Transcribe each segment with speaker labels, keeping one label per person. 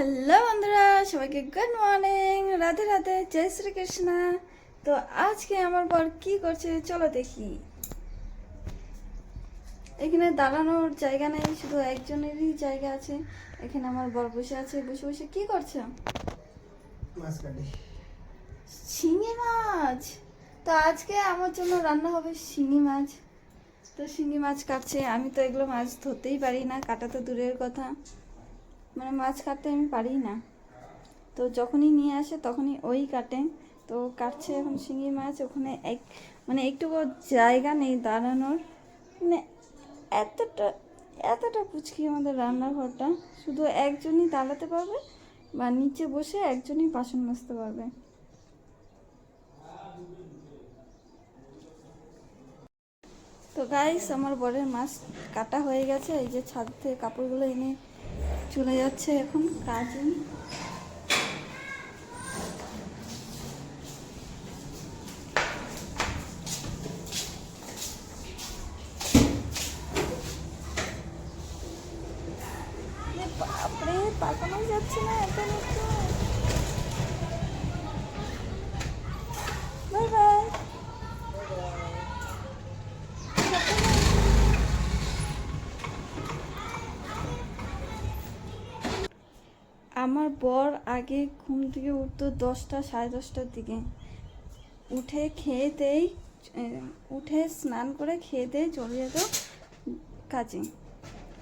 Speaker 1: Hello বন্ধুরা সবাইকে good morning Radhe Radhe জয় শ্রীকৃষ্ণ। তো আজকে আমার বর কি করছে চলো দেখি। এখানে দাঁড়ানোর জায়গা নেই শুধু একজনেরই জায়গা আছে। এখানে আমার বর বসে আছে বসে বসে কি করছে? শিঙি মাছ? তো আজকে আমার জন্য রান্না হবে শিঙি মাছ। তো শিঙি মাছ কাটছে আমি তো এগুলো মাছ ধরতেই পারি না কাটা তো দূরের কথা। মানে মাছ কাটতে আমি পারি না। তো যখনই নিয়ে আসে তখনই ওই কাটে। তো কাটছে এখন শিঙি মাছ, ওখানে এক মানে একটুকু জায়গা নেই দাঁড়ানোর। মানে এতটা এতটা পুচকি আমাদের রান্নাঘরটা। শুধু একজনই দাঁড়াতে পারবে বা নিচে বসে একজনই বাসন মাজতে পারবে। তো গাইস আমার বরের মাছ কাটা হয়ে গেছে। এই যে ছাদ থেকে কাপড়গুলো এনে চলে যাচ্ছে এখন কাজে। বাপরে পাকানো যাচ্ছে না এত মতো আমার বর আগে ঘুম থেকে উঠতো দশটা সাড়ে দশটার দিকে। উঠে খেয়েতেই আহ, উঠে স্নান করে খেয়ে দিয়ে চলে যেত কাজে।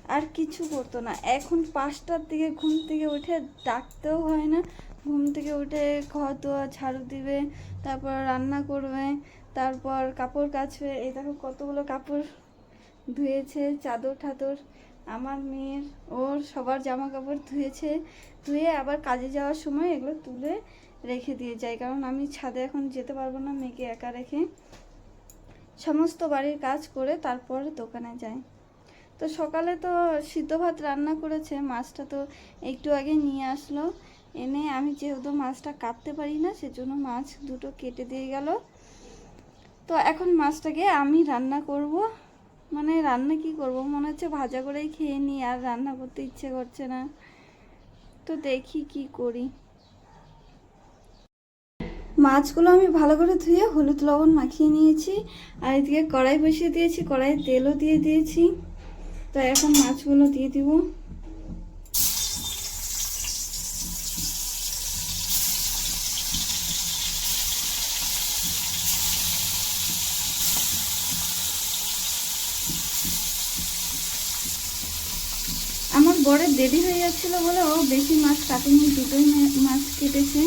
Speaker 1: আর কিছু করতো না। এখন পাঁচটার দিকে ঘুম থেকে উঠে ডাকতেও হয় না। ঘুম থেকে উঠে ঘর দোয়া ঝাড়ু দিবে তারপর রান্না করবে তারপর কাপড় কাচবে। এই দেখো কতগুলো কাপড় ধুয়েছে চাদর ঠাদর আমার মেয়ের, ওর সবার জামা কাপড় ধুয়েছে, ধুয়ে আবার কাজে যাওয়ার সময় এগুলো তুলে রেখে দিয়ে যাই। কারণ আমি ছাদে এখন যেতে পারব না, মেয়েকে একা রেখে। সমস্ত বাড়ির কাজ করে তারপর দোকানে যাই। তো সকালে তো সিদ্ধ ভাত রান্না করেছে, মাছটা তো একটু আগে নিয়ে আসলো। এনে আমি যেহেতু মাছটা কাটতে পারি না, সেজন্য মাছ দুটো কেটে দিয়ে গেল। তো এখন মাছটাকে আমি রান্না করব। মানে রান্না কি করব? মনে হচ্ছে ভাজা করেই খেয়ে নিই আর রান্না করতে ইচ্ছে করছে না। তো দেখি কি করি। মাছগুলো আমি ভালো করে ধুয়ে হলুদ লবণ মাখিয়ে নিয়েছি, আর এদিকে কড়াই বসিয়ে দিয়েছি, কড়াইয়ে তেলও দিয়ে দিয়েছি। তো এখন মাছগুলো দিয়ে দিব। বড় দেরি হয়ে যাচ্ছিল বলে ও বেশি মাছ কাটেনি দুটোই মাছ কেটেছে।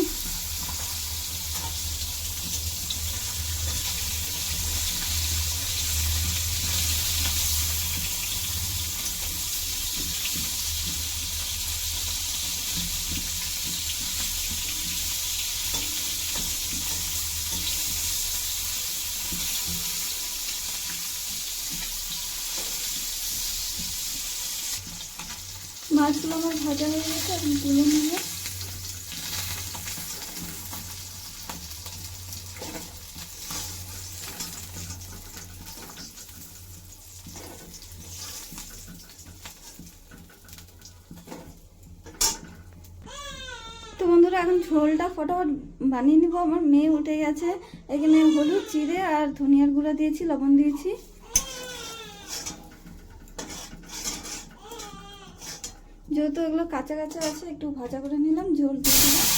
Speaker 1: মাছগুলো আমার ভাজা হয়ে গেছে, এখন তুলে বন্ধুরা, এখন ঝোলটা ফটাফট বানিয়ে নিব। আমার মেয়ে উঠে গেছে। এখানে হলুদ, জিরে আর ধনিয়ার গুঁড়া দিয়েছি, লবণ দিয়েছি। যেহেতু এগুলো কাঁচা কাঁচা আছে একটু ভাজা করে নিলাম ঝোল দিয়ে দিলাম।